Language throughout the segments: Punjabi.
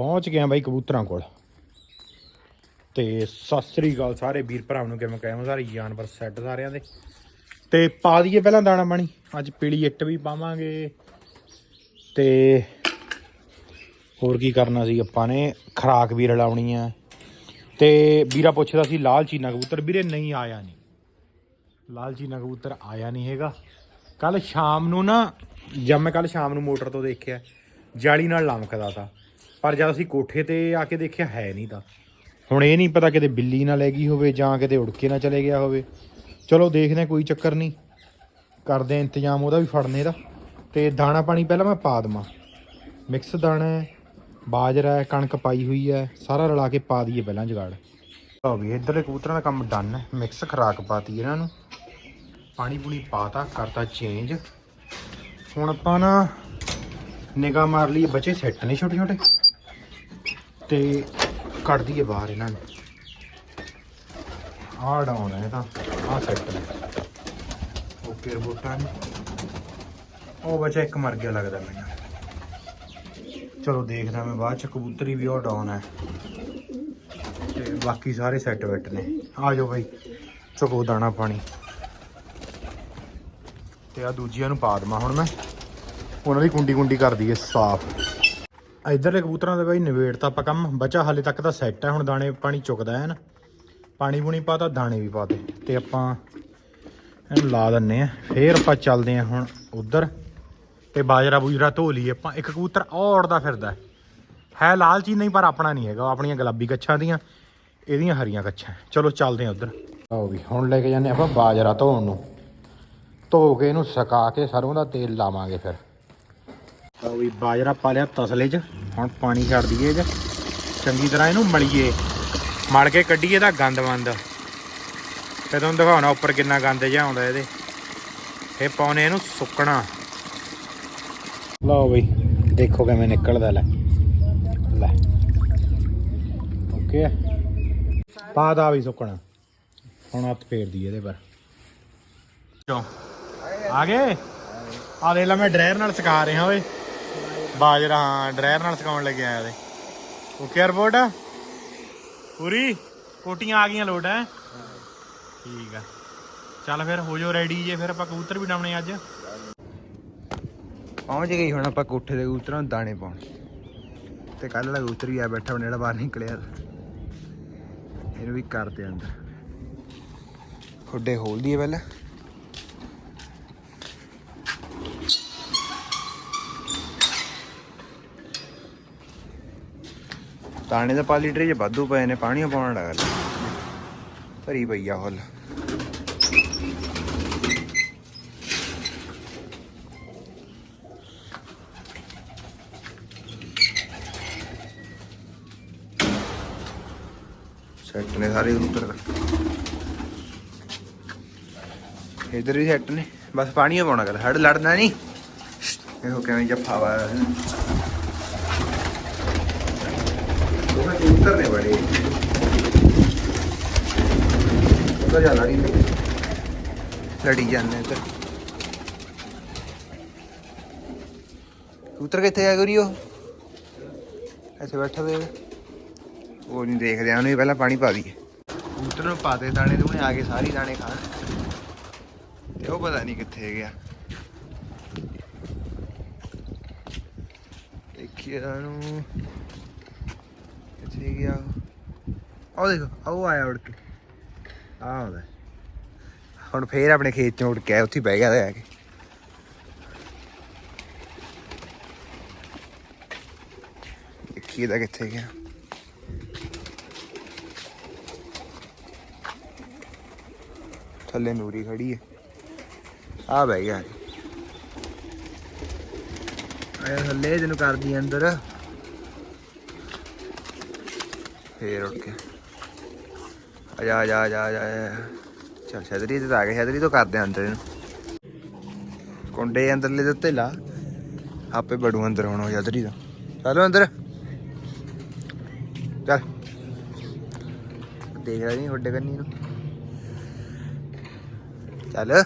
ਪਹੁੰਚ ਗਿਆ ਬਾਈ ਕਬੂਤਰਾਂ ਕੋਲ। ਤੇ ਸਤਿ ਸ੍ਰੀ ਅਕਾਲ ਸਾਰੇ ਵੀਰ ਭਰਾਵਾਂ ਨੂੰ, ਕਿਵੇਂ ਕਹਿਵਾਂ ਸਾਰੇ? ਜਾਨਵਰ ਸੈੱਟ ਸਾਰਿਆਂ ਦੇ। ਤੇ ਪਾ ਦਈਏ ਪਹਿਲਾਂ ਦਾਣਾ ਪਾਣੀ। ਅੱਜ ਪੀਲੀ ਇੱਟ ਵੀ ਪਾਵਾਂਗੇ। ਤੇ ਹੋਰ ਕੀ ਕਰਨਾ ਸੀ ਆਪਾਂ ਨੇ? ਖਰਾਕ ਵੀ ਰਲਾਉਣੀ ਆ। ਤੇ ਵੀਰਾ ਪੁੱਛਦਾ ਸੀ, ਲਾਲ ਚੀਨਾ ਕਬੂਤਰ। ਵੀਰੇ ਨਹੀਂ ਆਇਆ ਨਹੀਂ ਲਾਲ ਚੀਨਾ ਕਬੂਤਰ ਆਇਆ ਨਹੀਂ ਹੈਗਾ। ਕੱਲ ਸ਼ਾਮ ਨੂੰ ਨਾ, ਜਦ ਮੈਂ ਕੱਲ ਸ਼ਾਮ ਨੂੰ ਮੋਟਰ ਤੋਂ ਦੇਖਿਆ, ਜਾਲੀ ਨਾਲ ਲਮਕਦਾ ਤਾ। ਪਰ ਜਦ ਅਸੀਂ ਕੋਠੇ ਤੇ ਆ ਕੇ ਦੇਖਿਆ ਹੈ ਨਹੀਂ ਤਾਂ। ਹੁਣ ਇਹ ਨਹੀਂ ਪਤਾ ਕਿਤੇ ਬਿੱਲੀ ਨਾ ਲੈ ਗਈ ਹੋਵੇ ਜਾਂ ਕਿਤੇ ਉੜ ਕੇ ਨਾ ਚਲੇ ਗਿਆ ਹੋਵੇ। ਚਲੋ ਦੇਖਦੇ ਹਾਂ, ਕੋਈ ਚੱਕਰ ਨਹੀਂ। ਕਰਦੇ ਹਾਂ ਇੰਤਜ਼ਾਮ ਉਹਦਾ ਵੀ ਫੜਨੇ ਦਾ ਤੇ ਦਾਣਾ ਪਾਣੀ ਪਹਿਲਾਂ ਮੈਂ ਪਾ ਦਵਾਂ। ਮਿਕਸ ਦਾਣਾ ਹੈ ਬਾਜਰਾ ਹੈ ਕਣਕ ਪਾਈ ਹੋਈ ਹੈ ਸਾਰਾ ਰਲਾ ਕੇ ਪਾ ਦਈਏ ਪਹਿਲਾਂ ਜਗਾੜ। ਲਓ ਵੀ ਇੱਧਰਲੇ ਕਬੂਤਰਾਂ ਦਾ ਕੰਮ ਡਨ ਹੈ। ਮਿਕਸ ਖਰਾਕ ਪਾਤੀ ਇਹਨਾਂ ਨੂੰ। ਪਾਣੀ ਪੂਣੀ ਪਾਤਾ ਕਰਤਾ ਚੇਂਜ ਹੁਣ ਆਪਾਂ ਨਾ ਨਿਗਾਹ ਮਾਰ ਲਈ ਬੱਚੇ ਸੈੱਟ ਨੇ ਛੋਟੇ ਛੋਟੇ ਤੇ ਕੱਢ ਦਈਏ ਬਾਹਰ ਇਹਨਾਂ ਨੂੰ। ਆਹ ਡਾਉਣ ਹੈ ਇਹ ਤਾਂ, ਆਹ ਸੈੱਟ ਨੇ ਓਕੇ ਰਿਪੋਰਟਾਂ ਨੇ। ਉਹ ਬੱਚਾ ਇੱਕ ਮਰ ਗਿਆ ਲੱਗਦਾ ਮੈਨੂੰ। ਚਲੋ ਦੇਖਦਾ ਮੈਂ ਬਾਅਦ ਚ, ਕਬੂਤਰੀ ਵੀ ਉਹ ਡਾਉਨ ਹੈ ਤੇ ਬਾਕੀ ਸਾਰੇ ਸੈੱਟ ਬੈਠ ਨੇ। ਆ ਜਾਓ ਬਾਈ, ਚੁਕੋ ਦਾਣਾ ਪਾਣੀ। ਤੇ ਆ ਦੂਜੀਆਂ ਨੂੰ ਪਾ ਦਵਾਂ ਹੁਣ ਮੈਂ। ਉਹਨਾਂ ਦੀ ਕੁੰਡੀ ਕੁੰਡੀ ਕਰ ਦਈਏ ਸਾਫ਼। ਇਧਰਲੇ ਕਬੂਤਰਾਂ ਦਾ ਬਾਈ ਨਿਬੇੜਤਾ ਆਪਾਂ ਕੰਮ, ਬਚਾ ਹਾਲੇ ਤੱਕ ਤਾਂ ਸੈੱਟ ਹੈ ਹੁਣ ਦਾਣੇ ਪਾਣੀ ਚੁੱਕਦਾ ਹੈ ਨਾ ਪਾਣੀ ਪੂਣੀ ਪਾਤਾ ਦਾਣੇ ਵੀ ਪਾਤੇ ਤੇ ਆਪਾਂ ਇਹਨੂੰ ਲਾ ਦਿੰਨੇ ਆ। ਫੇਰ ਆਪਾਂ ਚੱਲਦੇ ਆ ਹੁਣ ਉਧਰ। ਤੇ ਬਾਜਰਾ ਬੂਜਰਾ ਧੋ ਲਈ ਆਪਾਂ। ਇੱਕ ਕਬੂਤਰ ਔੜਦਾ ਫਿਰਦਾ ਹੈ। ਹੈ ਲਾਲ ਚੀਜ਼ ਨਹੀਂ, ਪਰ ਆਪਣਾ ਨਹੀਂ ਹੈਗਾ। ਉਹ ਆਪਣੀਆਂ ਗੁਲਾਬੀ ਕੱਛਾਂ ਦੀਆਂ, ਇਹਦੀਆਂ ਹਰੀਆਂ ਕੱਛਾਂ ਚਲੋ ਚੱਲਦੇ ਆ ਉਧਰ। ਆਓ ਵੀ, ਹੁਣ ਲੈ ਕੇ ਜਾਂਦੇ ਆਪਾਂ ਬਾਜਰਾ ਧੋਣ ਨੂੰ। ਧੋ ਕੇ ਇਹਨੂੰ ਸੁਕਾ ਕੇ ਸਰੋਂ ਦਾ ਤੇਲ ਲਾਵਾਂਗੇ ਫਿਰ। ਆਓ ਵੀ ਬਾਜਰਾ ਪਾ ਲਿਆ ਤਸਲੇ 'ਚ। ਹੁਣ ਪਾਣੀ ਛੱਡ ਦਈਏ ਇਹ ਚੰਗੀ ਤਰ੍ਹਾਂ ਇਹਨੂੰ ਮਲੀਏ। ਮਲ ਕੇ ਕੱਢੀਏ ਇਹਦਾ ਗੰਦ ਵੰਦ ਤੇ ਤੁਹਾਨੂੰ ਦਿਖਾਉਣਾ ਉੱਪਰ ਕਿੰਨਾ ਗੰਦ ਜਿਹਾ ਆਉਂਦਾ ਇਹਦੇ। ਇਹ ਪਾਉਨੇ ਇਹਨੂੰ ਸੁੱਕਣਾ। ਲਓ ਬਈ ਦੇਖੋ ਕਿਵੇਂ ਨਿਕਲਦਾ ਲੈ। ਲੈ। ਓਕੇ। ਪਾ ਦਾ ਵੀ ਸੁੱਕਣਾ। ਹੁਣ ਹੱਥ ਫੇਰ ਦੀ ਇਹਦੇ ਪਰ। ਚੋ ਆ ਗਏ? ਆ ਲੈ ਲਾ, ਮੈਂ ਡਰਾਇਰ ਨਾਲ ਸੁਕਾ ਰਿਹਾ ਓਏ। ਬਾਜਰਾ, ਹਾਂ, ਡਰਾਇਰ ਨਾਲ ਸੁਕਾਉਣ ਲੱਗਿਆ ਇਹਦੇ। ਓਕੇ ਰਿਪੋਰਟ ਪੂਰੀ? ਕੋਟੀਆਂ ਆ ਗਈਆਂ ਲੋਡ ਹੈ? ਠੀਕ ਆ। ਚੱਲ ਫਿਰ, ਹੋ ਜਾਓ ਰੈਡੀ ਜੇ, ਫਿਰ ਆਪਾਂ ਕਬੂਤਰ ਵੀ ਡਾਉਣੇ ਅੱਜ। ਪਹੁੰਚ ਗਈ, ਹੁਣ ਆਪਾਂ ਕੋਠੇ ਦੇ ਕਬੂਤਰਾਂ ਨੂੰ ਦਾਣੇ ਪਾਉਣ। ਤੇ ਕੱਲ ਵਾਲਾ ਕਬੂਤਰ ਵੀ ਆ ਬੈਠਾ, ਹੁਣ ਜਿਹੜਾ ਬਾਹਰ ਨਿਕਲਿਆ। ਇਹਨੂੰ ਵੀ ਕਰਦੇ ਅੰਦਰ। ਖੁੱਡੇ ਖੋਲ ਦਈਏ ਪਹਿਲਾਂ। ਦਾਣੇ ਦਾ ਪਾ ਲੀਟਰ ਜੇ ਵਾਧੂ ਪਏ ਨੇ ਪਾਣੀ ਪਾਉਣ ਲੱਗਾ ਭਰੀ ਪਈ ਆ ਹੁੱਲ ਸੈੱਟ ਨੇ ਸਾਰੇ ਕਬੂਤਰ ਇਧਰ ਵੀ ਸੈੱਟ ਨੇ। ਬਸ ਪਾਣੀ ਪਾਉਣਾ ਕਰ, ਹੜ ਲੜਨਾ ਨਹੀਂ। ਦੇਖੋ ਕਿਵੇਂ ਜੱਫਾ ਵਾ ਉਹ ਕਬੂਤਰ ਨੇ ਬੜੇ ਉਹਦਾ ਜਾ ਲੜੀ ਨੇ ਲੜੀ ਕਬੂਤਰ ਕਿੱਥੇ ਆ ਗੁਰੀ ਉਹ? ਇੱਥੇ ਬੈਠਾ ਦੇ ਉਹ ਨਹੀਂ ਦੇਖਦੇ, ਉਹਨੂੰ ਪਹਿਲਾਂ ਪਾਣੀ ਪਾ ਦਈਏ। ਕਬੂਤਰ ਨੂੰ ਪਾ ਦੇ ਦਾਣੇ ਦੂਣੇ, ਆ ਕੇ ਸਾਰੇ ਦਾਣੇ ਖਾਣ। ਤੇ ਉਹ ਪਤਾ ਨਹੀਂ ਕਿੱਥੇ ਗਿਆ। ਦੇਖੀਏ ਉਹਨੂੰ ਕਿੱਥੇ ਗਿਆ ਉਹ? ਉਹ ਦੇਖੋ ਆਇਆ ਉੜ ਕੇ ਆ ਆਉਂਦਾ। ਹੁਣ ਫੇਰ ਆਪਣੇ ਖੇਤ ਚੋਂ ਉੜ ਕੇ ਆਇਆ, ਉੱਥੇ ਬਹਿ ਗਿਆ ਆ ਕੇ। ਦੇਖੀਏ ਦਾ ਕਿੱਥੇ ਗਿਆ। ਥੱਲੇ ਨੂਰੀ ਖੜੀ ਹੈ ਆ ਬਹਿ ਗਿਆ। ਆਇਆ ਥੱਲੇ ਜਿਹਨੂੰ ਕਰਦੀ ਅੰਦਰ। ਫੇਰ ਉੱਠ ਕੇ। ਆ ਜਾ ਆ ਜਾ ਆ ਜਾ ਆ ਜਾ ਚਲ ਛਤਰੀ ਤੇ ਆ ਗਿਆ ਛਤਰੀ ਤੋਂ ਕਰਦੇ ਆ ਅੰਦਰ ਇਹਨੂੰ। ਕੁੰਡੇ ਅੰਦਰਲੇ ਦੇ ਉੱਤੇ ਲਾ। ਆਪੇ ਬੜੂ ਅੰਦਰ ਹੁਣ ਉਹ ਛਤਰੀ ਦਾ। ਚਲੋ ਅੰਦਰ। ਚੱਲ। ਦੇਖ ਰਿਹਾ ਨਹੀਂ ਵੱਡੇ ਕੰਨੀ ਨੂੰ। ਚੱਲ।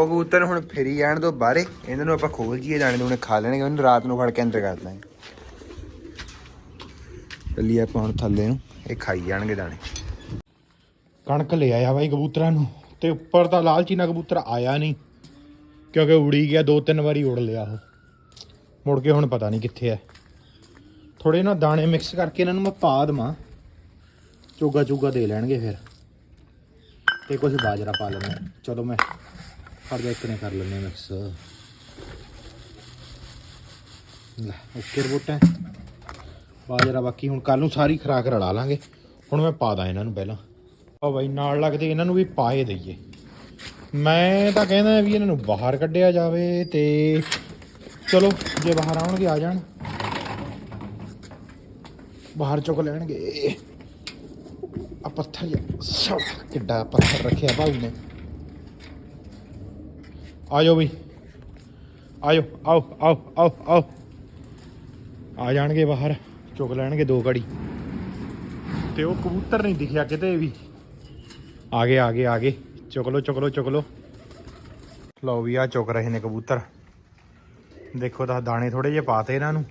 ਉਹ ਕਬੂਤਰ ਹੁਣ ਫੇਰੀ ਜਾਣ ਤੋਂ ਬਾਹਰੇ, ਇਹਨਾਂ ਨੂੰ ਆਪਾਂ ਖੋਲ ਜੀਏ ਦਾਣੇ ਦੂਣੇ ਖਾ ਲੈਣਗੇ, ਉਹਨੂੰ ਰਾਤ ਨੂੰ ਫੜ ਕੇ ਅੰਦਰ ਕਰ ਦਾਂਗੇ ਚੱਲੀ ਆਪਾਂ ਹੁਣ ਥੱਲੇ ਨੂੰ, ਇਹ ਖਾਈ ਜਾਣਗੇ ਦਾਣੇ। ਕਣਕ ਲੈ ਆਇਆ ਬਾਈ ਕਬੂਤਰਾਂ ਨੂੰ, ਤੇ ਉੱਪਰ ਤਾਂ ਲਾਲਚੀਨਾ ਕਬੂਤਰ ਆਇਆ ਨਹੀਂ, ਕਿਉਂਕਿ ਉੜੀ ਗਿਆ ਦੋ ਤਿੰਨ ਵਾਰੀ ਉੜ ਲਿਆ ਉਹ। ਮੁੜ ਕੇ ਹੁਣ ਪਤਾ ਨਹੀਂ ਕਿੱਥੇ ਹੈ। ਥੋੜੇ ਨਾ ਦਾਣੇ ਮਿਕਸ ਕਰਕੇ ਇਹਨਾਂ ਨੂੰ ਮੈਂ ਪਾ ਦੇਵਾਂ। ਚੋਗਾ ਚੋਗਾ ਦੇ ਲੈਣਗੇ ਫਿਰ। ਤੇ ਕੁਝ ਬਾਜਰਾ ਪਾ ਲੈਣਾ ਚਲੋ ਮੈਂ ਫੜ ਜਾ, ਇੱਕ ਨੇ ਕਰ ਲੈਣੇ ਮਿਕਸ। ਲੈ, ਓਕੇ ਰਿਪੋਰਟ ਬਾਜਰਾ ਬਾਕੀ, ਹੁਣ ਕੱਲ ਨੂੰ ਸਾਰੀ ਖਰਾਕ ਰਲਾ ਲਾਂਗੇ। ਹੁਣ ਮੈਂ ਪਾ ਦਾਂ ਇਹਨਾਂ ਨੂੰ ਪਹਿਲਾਂ। ਆ ਬਾਈ, ਨਾਲ ਲੱਗਦੇ ਇਹਨਾਂ ਨੂੰ ਵੀ ਪਾਏ ਦਈਏ। ਮੈਂ ਤਾਂ ਕਹਿੰਦਾ ਵੀ ਇਹਨਾਂ ਨੂੰ ਬਾਹਰ ਕੱਢਿਆ ਜਾਵੇ ਤੇ ਚਲੋ, ਜੇ ਬਾਹਰ ਆਉਣਗੇ, ਆ ਜਾਣ। ਬਾਹਰ ਚੁੱਕ ਲੈਣਗੇ। ਆ ਪੱਥਰ ਜਿਹਾ, ਸਾਲਾ ਕਿੱਡਾ ਪੱਥਰ ਰੱਖਿਆ ਭਾਊ ਨੇ। ਆ ਆਜੋ ਬਈ। ਜਾਓ ਆਓ ਆਓ ਆਓ ਆਓ। ਆ ਜਾਣਗੇ ਬਾਹਰ, ਚੁੱਕ ਲੈਣਗੇ ਦੋ ਘੜੀ। ਤੇ ਉਹ ਕਬੂਤਰ ਨਹੀਂ ਦਿਖਿਆ ਕਿਤੇ ਵੀ। ਆ ਗਏ ਆ ਗਏ ਆ ਗਏ। ਚੁੱਕ ਲੋ ਚੁੱਕ ਲੋ ਚੁੱਕ ਲੋ ਲਓ ਵੀ ਆ ਚੁੱਕ ਰਹੇ ਨੇ ਕਬੂਤਰ। ਦੇਖੋ ਤਾਂ ਦਾਣੇ ਥੋੜੇ ਜਿਹੇ ਪਾਤੇ ਇਹਨਾਂ ਨੂੰ।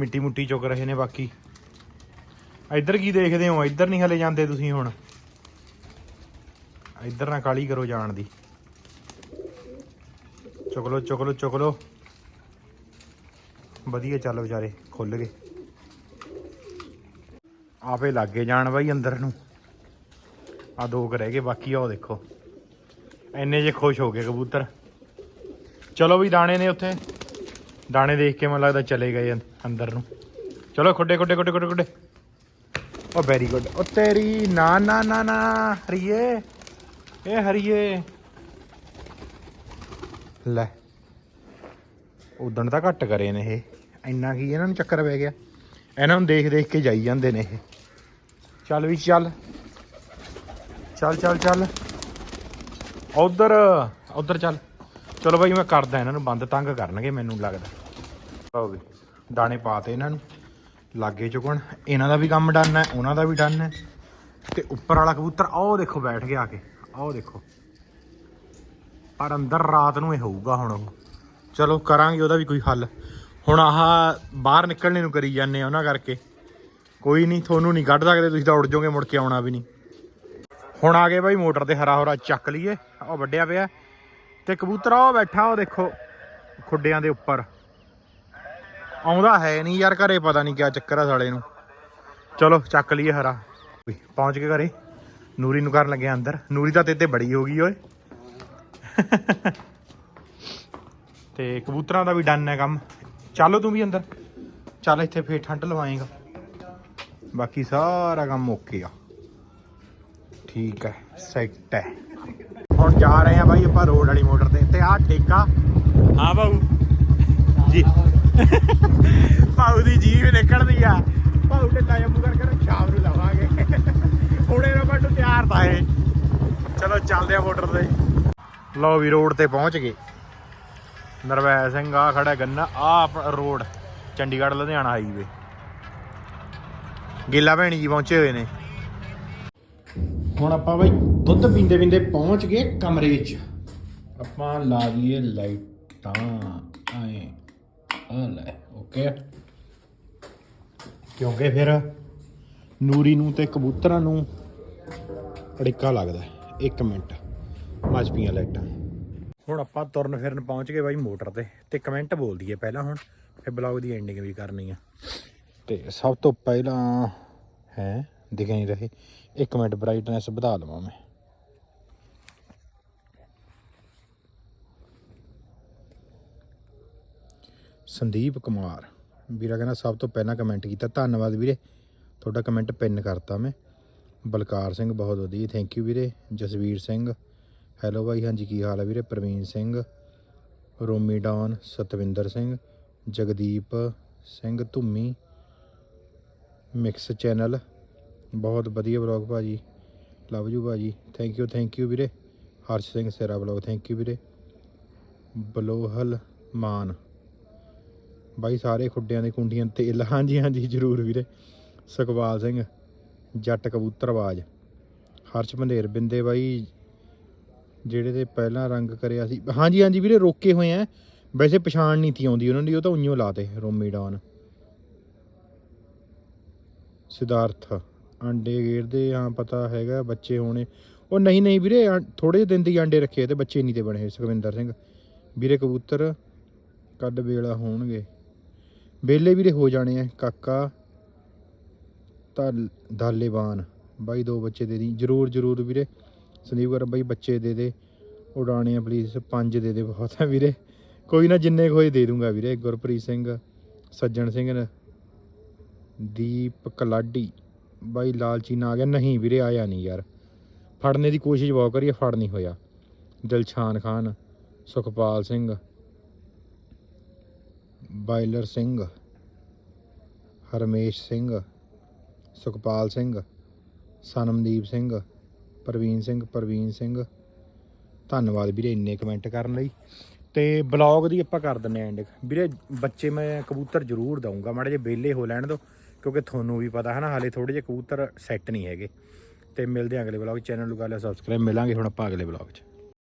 ਮਿੱਟੀ ਮੁੱਟੀ ਚੁੱਕ ਰਹੇ ਨੇ ਬਾਕੀ। ਇੱਧਰ ਕੀ ਦੇਖਦੇ ਹੋ? ਇੱਧਰ ਨਹੀਂ ਹਲੇ ਜਾਂਦੇ ਤੁਸੀਂ ਹੁਣ। ਇੱਧਰ ਨਾ ਕਾਲੀ ਕਰੋ ਜਾਣ ਦੀ। ਚੁੱਕ ਲੋ ਚੁੱਕ ਲੋ ਚੁੱਕ ਲੋ ਵਧੀਆ ਚੱਲ ਵਿਚਾਰੇ ਖੁੱਲ ਗਏ। ਆਪੇ ਲੱਗੇ ਜਾਣ ਬਾਈ ਅੰਦਰ ਨੂੰ। ਆ ਦੋ ਕੁ ਰਹਿ ਗਏ, ਬਾਕੀ ਆਓ ਦੇਖੋ। ਇੰਨੇ ਜੇ ਖੁਸ਼ ਹੋ ਗਏ ਕਬੂਤਰ। ਚਲੋ ਵੀ ਦਾਣੇ ਨੇ ਉੱਥੇ। ਦਾਣੇ ਦੇਖ ਕੇ ਮੈਨੂੰ ਲੱਗਦਾ ਚਲੇ ਗਏ ਅੰਦਰ ਨੂੰ। ਚਲੋ ਖੁੱਡੇ ਖੁੱਡੇ ਖੁੱਡੇ ਖੁੱਡੇ ਖੁੱਡੇ। ਉਹ ਵੈਰੀ ਗੁੱਡ ਉਹ ਤੇਰੀ ਨਾ ਨਾ ਨਾ ਨਾ, ਹਰੀਏ। ਇਹ ਹਰੀਏ। ਲੈ। ਉਦਣ ਤਾਂ ਘੱਟ ਕਰੇ ਨੇ ਇਹ। ਇੰਨਾ ਕੀ ਇਹਨਾਂ ਨੂੰ ਚੱਕਰ ਪੈ ਗਿਆ। ਇਹਨਾਂ ਨੂੰ ਦੇਖ ਦੇਖ ਕੇ ਜਾਈ ਜਾਂਦੇ ਨੇ ਇਹ। ਚੱਲ ਵੀ ਚੱਲ। ਚੱਲ ਚੱਲ ਚੱਲ। ਉਧਰ ਉਧਰ ਚੱਲ। ਚਲੋ ਬਾਈ, ਮੈਂ ਕਰਦਾ ਇਹਨਾਂ ਨੂੰ ਬੰਦ, ਤੰਗ ਕਰਨਗੇ ਮੈਨੂੰ ਲੱਗਦਾ। ਲਓ ਵੀ, ਦਾਣੇ ਪਾਤੇ ਇਹਨਾਂ ਨੂੰ। ਲਾਗੇ ਚੁਕਣ ਇਹਨਾਂ ਦਾ ਵੀ ਕੰਮ ਡਨ ਹੈ, ਉਹਨਾਂ ਦਾ ਵੀ ਡਨ ਹੈ। ਤੇ ਉੱਪਰ ਵਾਲਾ ਕਬੂਤਰ, ਆਹ ਦੇਖੋ ਬੈਠ ਗਿਆ ਆ ਕੇ। ਆਹ ਦੇਖੋ। ਪਰ ਅੰਦਰ ਰਾਤ ਨੂੰ ਇਹ ਹੋਊਗਾ ਹੁਣ ਉਹ। ਚਲੋ ਕਰਾਂਗੇ ਉਹਦਾ ਵੀ ਕੋਈ ਹੱਲ। ਹੁਣ ਆਹ ਬਾਹਰ ਨਿਕਲਣੇ ਨੂੰ ਕਰੀ ਜਾਂਦੇ ਆ ਉਹਨਾਂ ਕਰਕੇ। ਕੋਈ ਨਹੀਂ ਤੁਹਾਨੂੰ ਨਹੀਂ ਕੱਢ ਸਕਦੇ ਤੁਸੀਂ ਤਾਂ ਉੱਡ ਜਾਓਗੇ ਮੁੜ ਕੇ ਆਉਣਾ ਵੀ ਨਹੀਂ। ਹੁਣ ਆ ਗਏ ਬਾਈ ਮੋਟਰ ਤੇ ਹਰਾ ਹਰਾ ਚੱਕ ਲਈਏ। ਉਹ ਵੱਡਿਆ ਪਿਆ। ਤੇ ਕਬੂਤਰ ਉਹ ਬੈਠਾ ਉਹ ਦੇਖੋ ਖੁੱਡਿਆਂ ਦੇ ਉੱਪਰ। ਆਉਂਦਾ ਹੈ ਨਹੀਂ ਯਾਰ ਘਰੇ ਪਤਾ ਨਹੀਂ ਕਿਆ ਚੱਕਰ ਆ ਸਾਲੇ ਨੂੰ। ਚਲੋ ਚੱਕ ਲਈਏ ਹਰਾ। ਉਈ, ਪਹੁੰਚ ਕੇ ਘਰੇ। ਨੂਰੀ ਨੂੰ ਕਰਨ ਲੱਗਿਆ ਅੰਦਰ। ਨੂਰੀ ਤਾਂ ਤੇਤੇ ਬੜੀ ਹੋ ਗਈ ਓਏ। ਤੇ ਕਬੂਤਰਾਂ ਦਾ ਵੀ ਡਨ ਹੈ ਕੰਮ। ਚੱਲੋ ਤੂੰ ਵੀ ਅੰਦਰ। ਚੱਲ ਇੱਥੇ ਫੇਰ ਠੰਡ ਲਵਾਏਗਾ। ਬਾਕੀ ਸਾਰਾ ਕੰਮ ਓਕੇ ਆ। ਠੀਕ ਹੈ ਸੈੱਟ ਹੈ। ਹੁਣ ਜਾ ਰਹੇ ਆ ਬਾਈ ਆਪਾਂ ਰੋਡ ਵਾਲੀ ਮੋਟਰ ਤੇ। ਤੇ ਆਹ ਠੇਕਾ। ਹਾਂ ਬਾਊ। ਜੀ। ਬਾਊ ਦੀ ਜੀਭ ਨਿਕਲਦੀ ਆ। ਬਾਊ ਢਿੱਲਾ ਜੰਮੂ ਕਰਕੇ ਸ਼ਾਮ ਨੂੰ ਲਾਵਾਂਗੇ। ਹੁਣੇ ਬੱਟੂ ਤਿਆਰ ਤਾਂ ਇਹ ਚਲੋ ਚੱਲਦੇ ਆ ਮੋਟਰ ਤੇ। ਲਓ ਵੀ ਰੋਡ ਤੇ ਪਹੁੰਚ ਗਏ। ਨਰਵੈ ਸਿੰਘ ਆ ਖੜਾ ਗੰਨਾ, ਆ ਰੋਡ, ਚੰਡੀਗੜ੍ਹ, ਲੁਧਿਆਣਾ ਹਾਈਵੇ ਗਿੱਲਾ ਭੈਣੀ ਜੀ ਪਹੁੰਚੇ ਹੋਏ ਨੇ। ਹੁਣ ਆਪਾਂ ਬਈ ਦੁੱਧ ਪੀਂਦੇ ਪੀਂਦੇ ਪਹੁੰਚ ਗਏ ਕਮਰੇ 'ਚ। ਆਪਾਂ ਲਾ ਲਈਏ ਲਾਈਟਾਂ, ਆਏ। ਆ ਲੈ ਓਕੇ ਕਿਉਂਕਿ ਫਿਰ ਨੂਰੀ ਨੂੰ ਤੇ ਕਬੂਤਰਾਂ ਨੂੰ ਅੜਿੱਕਾ ਲੱਗਦਾ 1 ਮਿੰਟ ਮੱਚ ਪੀਆਂ ਲਾਈਟਾਂ। ਹੁਣ ਆਪਾਂ ਤੁਰਨ ਫਿਰਨ ਪਹੁੰਚ ਗਏ ਬਾਈ ਮੋਟਰ ਤੇ ਤੇ ਕਮੈਂਟ ਬੋਲ ਦਈਏ ਪਹਿਲਾਂ ਹੁਣ, ਫਿਰ ਬਲੌਗ ਦੀ ਐਂਡਿੰਗ ਵੀ ਕਰਨੀ ਆ। ਤੇ ਸਭ ਤੋਂ ਪਹਿਲਾਂ ਹੈ ਦਿਖ ਨਹੀਂ ਰਹੇ 1 ਮਿੰਟ ਬ੍ਰਾਈਟਨੈਸ ਵਧਾ ਲਵਾਂ ਮੈਂ। ਸੰਦੀਪ ਕੁਮਾਰ, ਵੀਰਾ ਕਹਿੰਦਾ ਸਭ ਤੋਂ ਪਹਿਲਾਂ ਕਮੈਂਟ ਕੀਤਾ, ਧੰਨਵਾਦ ਵੀਰੇ, ਤੁਹਾਡਾ ਕਮੈਂਟ ਪਿੰਨ ਕਰਤਾ ਮੈਂ। ਬਲਕਾਰ ਸਿੰਘ ਬਹੁਤ ਵਧੀਆ ਥੈਂਕ ਯੂ ਵੀਰੇ, ਜਸਵੀਰ ਸਿੰਘ ਹੈਲੋ ਬਾਈ, ਹਾਂਜੀ, ਕੀ ਹਾਲ ਹੈ ਵੀਰੇ? Parveen Singh, Romi Don, Satwinder Singh, Jagdeep Singh Dhummi, mix channel. ਬਹੁਤ ਵਧੀਆ ਬਲੌਗ ਭਾਜੀ। ਲਵ ਯੂ ਭਾਜੀ। ਥੈਂਕ ਯੂ ਥੈਂਕ ਯੂ ਵੀਰੇ। Harsh Singh Sera blog thank you ਵੀਰੇ। ਬਲੋਹਲ ਮਾਨ। ਬਾਈ, ਸਾਰੇ ਖੁੱਡਿਆਂ ਦੇ ਕੁੰਡੀਆਂ ਤੇਲ। ਹਾਂਜੀ ਹਾਂਜੀ, ਜਰੂਰ ਵੀਰੇ। ਸੁਖਵਾਲ ਸਿੰਘ, ਜੱਟ ਕਬੂਤਰਵਾਜ਼ ਹਰਸ਼ ਬੰਦੇਰ ਬਿੰਦੇ ਬਾਈ ਜਿਹੜੇ ਤੇ ਪਹਿਲਾਂ ਰੰਗ ਕਰਿਆ ਸੀ। ਹਾਂਜੀ ਹਾਂਜੀ ਵੀਰੇ, ਰੋਕੇ ਹੋਏ ਆ ਵੈਸੇ ਪਛਾਣ ਨਹੀਂ ਤੀ ਆਉਂਦੀ ਉਹਨਾਂ ਦੀ, ਉਹ ਤਾਂ ਉਈਓ ਲਾਤੇ ਰੋਮੀਡਾਨ ਸਿਧਾਰਥ ਆਂਡੇ ਗੇਰਦੇ ਹਾਂ, ਪਤਾ ਹੈਗਾ, ਬੱਚੇ ਹੋਣੇ। ਉਹ ਨਹੀਂ ਨਹੀਂ ਵੀਰੇ ਥੋੜੇ ਦਿਨ ਦੀ ਆਂਡੇ ਰੱਖੇ ਤੇ ਬੱਚੇ ਨਹੀਂ ਤੇ ਬਣੇ ਸੁਖਵਿੰਦਰ ਸਿੰਘ। ਵੀਰੇ, ਕਬੂਤਰ ਕੱਢ ਵੇਲਾ ਹੋਣਗੇ। ਵੇਲੇ ਵੀਰੇ ਹੋ ਜਾਣੇ ਆ ਕਾਕਾ ਤਾਂ ਦਾਲੇਵਾਨ ਬਾਈ ਦੋ ਬੱਚੇ ਦੇ ਦੀ, ਜਰੂਰ ਜਰੂਰ ਵੀਰੇ। ਸੰਦੀਪ ਕਰ, ਬਾਈ ਬੱਚੇ ਦੇ ਦੇ ਉਡਾਣੇ ਆ ਪਲੀਜ਼ ਪੰਜ ਦੇ ਦੇ ਬਹੁਤ ਹੈ ਵੀਰੇ। ਕੋਈ ਨਾ ਜਿੰਨੇ ਕੁ ਦੇ ਦੂੰਗਾ ਵੀਰੇ। ਗੁਰਪ੍ਰੀਤ ਸਿੰਘ, ਸੱਜਣ ਸਿੰਘ, ਦੀਪ ਕਲਾਡੀ। ਬਾਈ ਲਾਲਚੀ ਨਾ ਆ ਗਿਆ। ਨਹੀਂ ਵੀਰੇ, ਆਇਆ ਨਹੀਂ ਯਾਰ। ਫੜਨੇ ਦੀ ਕੋਸ਼ਿਸ਼ ਬਹੁਤ ਕਰੀ, ਫੜ ਨਹੀਂ ਹੋਇਆ। ਦਿਲਸ਼ਾਨ ਖਾਨ, ਸੁਖਪਾਲ ਸਿੰਘ, ਬਾਇਲਰ ਸਿੰਘ, ਹਰਮੇਸ਼ ਸਿੰਘ, ਸੁਖਪਾਲ ਸਿੰਘ, ਸਨਮਦੀਪ ਸਿੰਘ ਪ੍ਰਵੀਨ ਸਿੰਘ ਪ੍ਰਵੀਨ ਸਿੰਘ। ਧੰਨਵਾਦ ਵੀਰੇ ਇੰਨੇ ਕਮੈਂਟ ਕਰਨ ਲਈ। ਤੇ ਬਲੌਗ ਦੀ ਆਪਾਂ ਕਰ ਦਿੰਨੇ ਐਂਡ ਵੀਰੇ ਬੱਚੇ ਮੈਂ ਕਬੂਤਰ ਜ਼ਰੂਰ ਦਊਂਗਾ, ਮਾੜੇ ਜੇ ਬੇਲੇ ਹੋ ਲੈਣ ਦੋ ਕਿਉਂਕਿ ਤੁਹਾਨੂੰ ਵੀ ਪਤਾ ਹੈ ਨਾ ਹਾਲੇ ਥੋੜੇ ਜਿਹੇ ਕਬੂਤਰ ਸੈੱਟ ਨਹੀਂ ਹੈਗੇ। ਤੇ ਮਿਲਦੇ ਆਂ ਅਗਲੇ ਬਲੌਗ ਚੈਨਲ ਨੂੰ ਕਰ ਲਿਆ ਸਬਸਕ੍ਰਾਈਬ ਮਿਲਾਂਗੇ ਹੁਣ ਆਪਾਂ ਅਗਲੇ ਬਲੌਗ 'ਚ।